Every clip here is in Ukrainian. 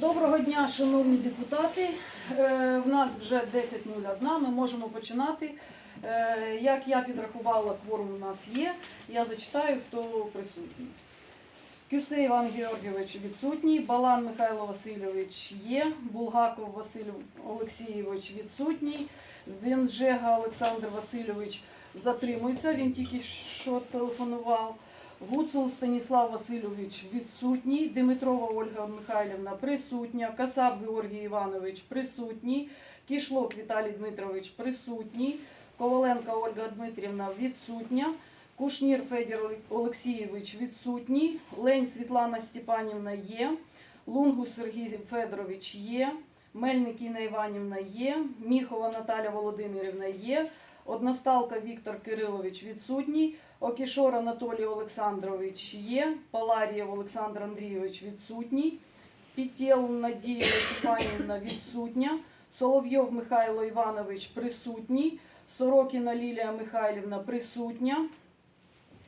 Доброго дня, шановні депутати. Е, В нас вже 10.01, ми можемо починати. Е, Як я підрахувала, кворум у нас є. Я зачитаю, хто присутній. Кюсе Іван Георгійович відсутній, Балан Михайло Васильович є, Булгаков Василь Олексійович відсутній, Венжега Олександр Васильович затримується, він тільки що телефонував. Гуцул Станіслав Васильович відсутній, Димитрова Ольга Михайлівна присутня, Касаб Георгій Іванович присутній, Кішлок Віталій Дмитрович присутній, Коваленка Ольга Дмитрівна відсутня, Кушнір Федір Олексійович відсутній, Лень Світлана Степанівна є, Лунгу Сергій Федорович є, Мельник Інна Іванівна є, Міхова Наталя Володимирівна є, Односталка Віктор Кирилович відсутній, Окішор Анатолій Олександрович є, Паларієв Олександр Андрійович відсутній, Пітєл Надія Степанівна відсутня, Соловйов Михайло Іванович присутній, Сорокіна Лілія Михайлівна присутня,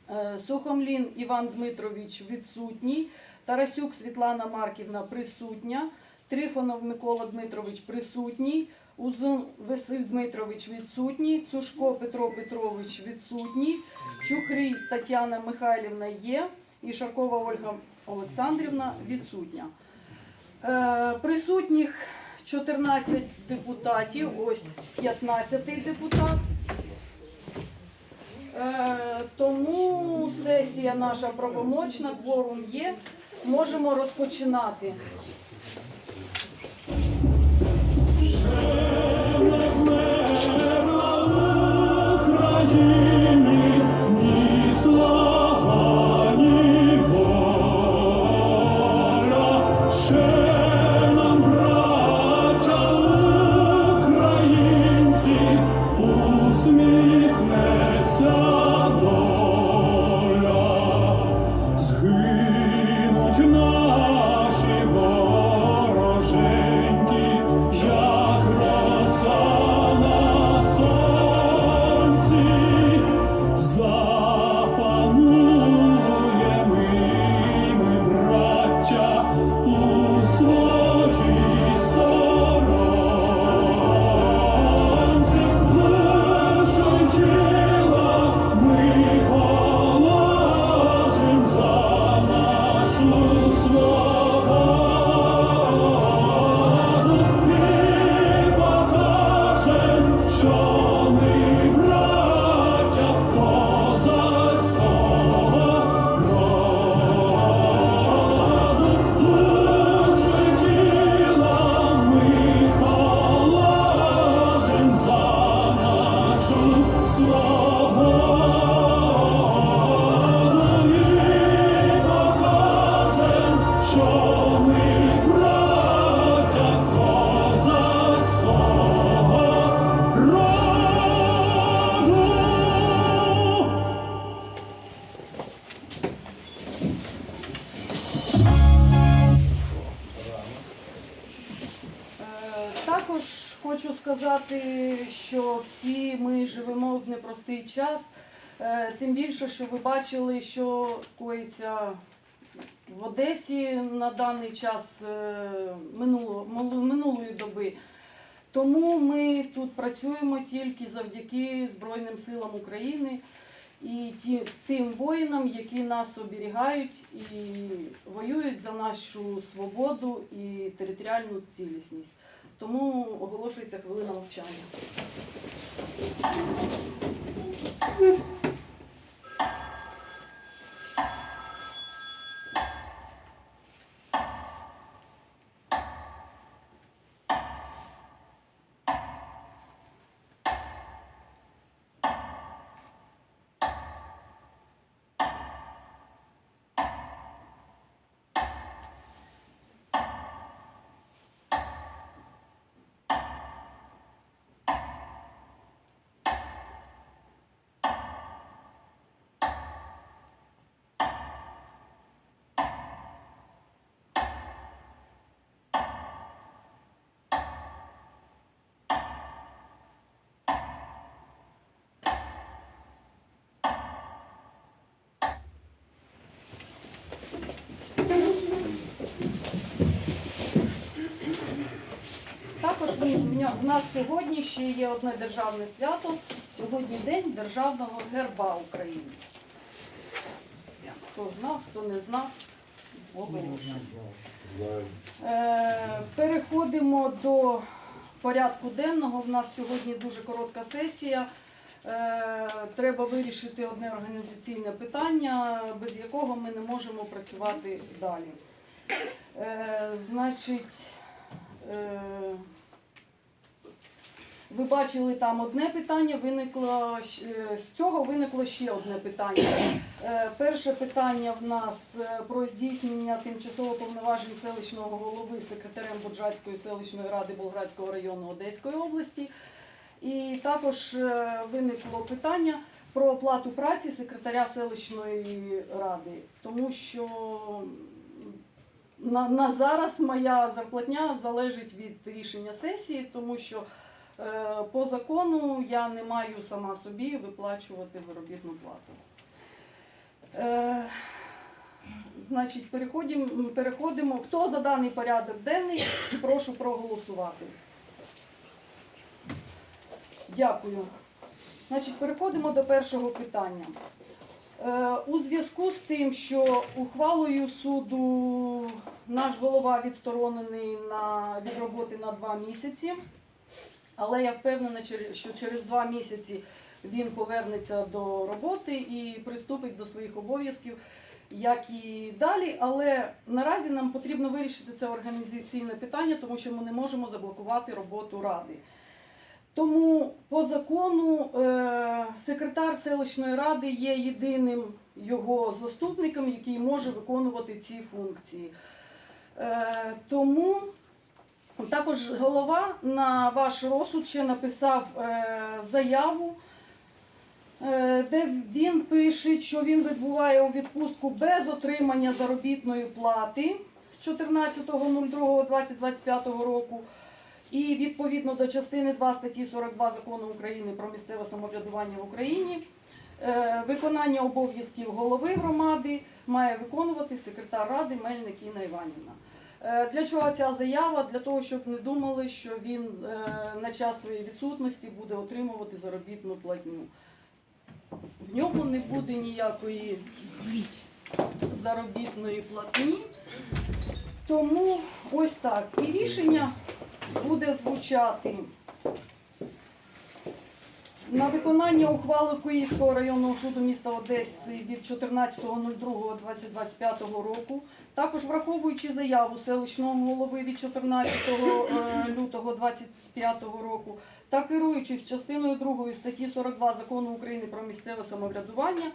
Е, Сухомлін Іван Дмитрович відсутній, Тарасюк Світлана Марківна присутня, Трифонов Микола Дмитрович присутній, Узун Василь Дмитрович відсутній, Цушко Петро Петрович відсутній, Чухрій Тетяна Михайлівна є, і Шаркова Ольга Олександрівна відсутня. Е, Присутніх 14 депутатів, ось 15 депутат. Е, Тому сесія наша правомочна, кворум є. Можемо розпочинати. Yeah. Хочу сказати, що всі ми живемо в непростий час. Е, Тим більше, що ви бачили, що коїться в Одесі на даний час е, минуло, минулої доби. Тому ми тут працюємо тільки завдяки Збройним силам України і тим воїнам, які нас оберігають і воюють за нашу свободу і територіальну цілісність. Тому оголошується хвилина мовчання. Ні, в нас сьогодні ще є одне державне свято. Сьогодні день державного герба України. Хто знав, хто не знав, оголошую. Е, Переходимо до порядку денного. В нас сьогодні дуже коротка сесія. Е, Треба вирішити одне організаційне питання, без якого ми не можемо працювати далі. Е, Значить, ви бачили там одне питання, виникло е, з цього виникло ще одне питання. Е, Перше питання в нас е, про здійснення тимчасово повноважень селищного голови секретарем Буджацької селищної ради Болградського району Одеської області. І також виникло питання про оплату праці секретаря селищної ради, тому що на, на зараз моя зарплатня залежить від рішення сесії, тому що по закону я не маю сама собі виплачувати заробітну плату. Е, значить, переходимо, переходимо. Хто за даний порядок денний, прошу проголосувати. Дякую. Значить, переходимо до першого питання. Е, У зв'язку з тим, що ухвалою суду наш голова відсторонений на, від роботи на два місяці, але я впевнена, що через два місяці він повернеться до роботи і приступить до своїх обов'язків, як і далі. Але наразі нам потрібно вирішити це організаційне питання, тому що ми не можемо заблокувати роботу ради. Тому по закону е, секретар селищної ради є єдиним його заступником, який може виконувати ці функції. Е, тому також голова на ваш розсуд ще написав е, заяву, е, де він пише, що він відбуває у відпустку без отримання заробітної плати з 14.02.2025 року. І відповідно до частини 2 статті 42 закону України про місцеве самоврядування в Україні е, виконання обов'язків голови громади має виконувати секретар ради Мельник Інна Іванівна. Е, Для чого ця заява? Для того, щоб не думали, що він е, на час своєї відсутності буде отримувати заробітну платню. В ньому не буде ніякої заробітної платні. Тому ось так. І рішення буде звучати на виконання ухвали Київського районного суду міста Одеси від 14.02.2025 року, також враховуючи заяву селищного голови від 14 е, лютого 2025 року та керуючись частиною 2 статті 42 закону України про місцеве самоврядування,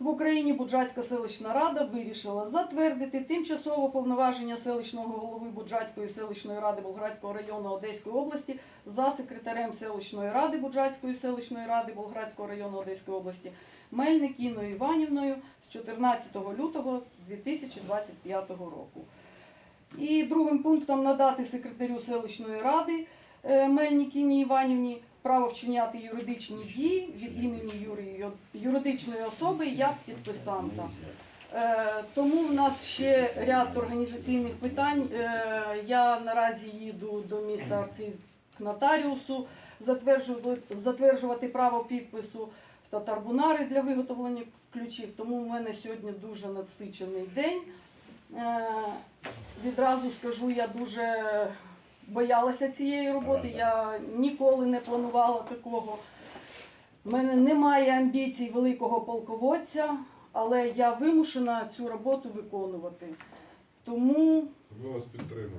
в Україні Буджацька селищна рада вирішила затвердити тимчасово повноваження селищного голови Буджацької селищної ради Болградського району Одеської області за секретарем селищної ради Буджацької селищної ради Болградського району Одеської області Мельник Інною Іванівною з 14 лютого 2025 року. І другим пунктом надати секретарю селищної ради е, Мельник Інні Іванівні право вчиняти юридичні дії від імені юридичної особи як підписанта. Е, Тому в нас ще ряд організаційних питань. Е, Я наразі їду до міста Арциз к нотаріусу затверджувати, право підпису в татарбунари для виготовлення ключів. Тому в мене сьогодні дуже насичений день. Е, Відразу скажу, я дуже боялася цієї роботи. Я ніколи не планувала такого. У мене немає амбіцій великого полководця, але я вимушена цю роботу виконувати. Тому Ми вас підтримуємо.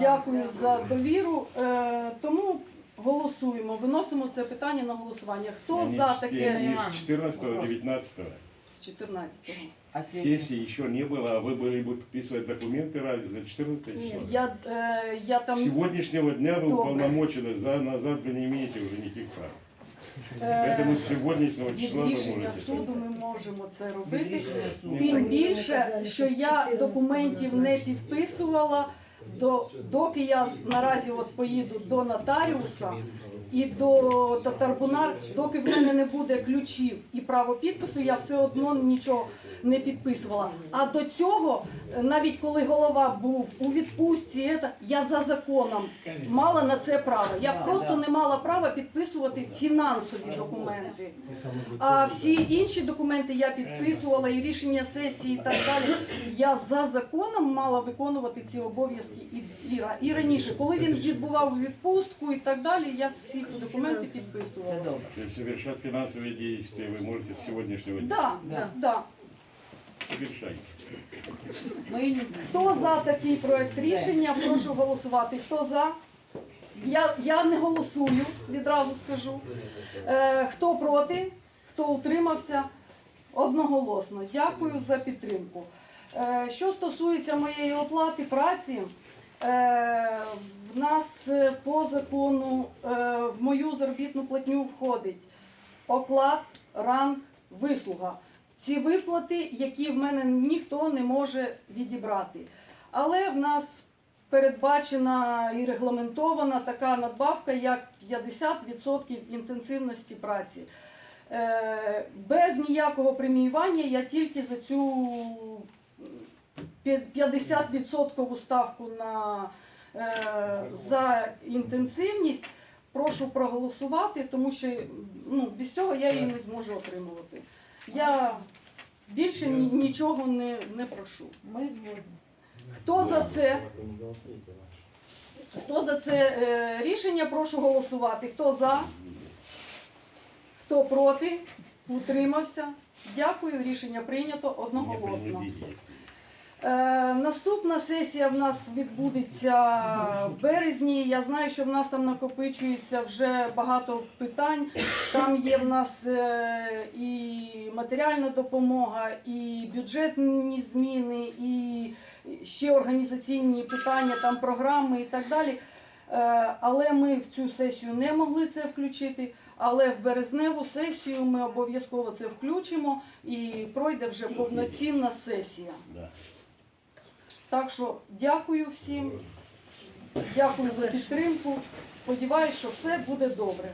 дякую за довіру. Е, Тому голосуємо, виносимо це питання на голосування. Хто за таке Не с 14 19 з 14-го? А сессия? Сессии еще не было, а вы были бы подписывать документы ради- за 14 число. Я, е, я там С сегодняшнего дня вы Добрый. уполномочены, за назад вы не имеете уже никаких прав. е, Поэтому с сегодняшнего від числа вы рішення можете. суду ми можемо це робити. Рішення суду. Тим Вони більше, казали, що з я 14 документів не підписувала, до, доки я наразі от поїду до нотаріуса і до татарбунар, доки в мене не буде ключів і право підпису, я все одно нічого. Не підписувала. А до цього, е, навіть коли голова був у відпустці, я за законом мала на це право. Я просто не мала права підписувати фінансові документи. А всі інші документи я підписувала і рішення сесії і так далі. Я за законом мала виконувати ці обов'язки і, і, і раніше, коли він відбував відпустку і так далі, я всі ці документи Це підписувала. совершать финансовые действия вы можете с сегодняшнего дня. Да, Да. да. Совершайте. Ми не знаємо. Хто за такий проект рішення, прошу голосувати. Хто за? Я, я не голосую, відразу скажу. Е, хто проти, хто утримався? Одноголосно. Дякую за підтримку. Е, що стосується моєї оплати праці, е, в нас е, по закону е, в мою заробітну платню входить оклад, ранг, вислуга. Ці виплати, які в мене ніхто не може відібрати. Але в нас передбачена і регламентована така надбавка, як 50% інтенсивності праці. Е, Без ніякого преміювання я тільки за цю 50% ставку на, е, за інтенсивність прошу проголосувати, тому що ну, без цього я її не зможу отримувати. Я більше ні- нічого не, не прошу. Ми згодні. Хто за це? Хто за це е, рішення, прошу голосувати. Хто за? Хто проти? Утримався? Дякую, рішення прийнято одноголосно. Е, наступна сесія в нас відбудеться в березні. Я знаю, що в нас там накопичується вже багато питань. Там є в нас е, і матеріальна допомога, і бюджетні зміни, і ще організаційні питання, там програми і так далі. Е, Але ми в цю сесію не могли це включити. Але в березневу сесію ми обов'язково це включимо і пройде вже повноцінна сесія. Так що дякую всім, дякую за підтримку. Сподіваюсь, що все буде добре.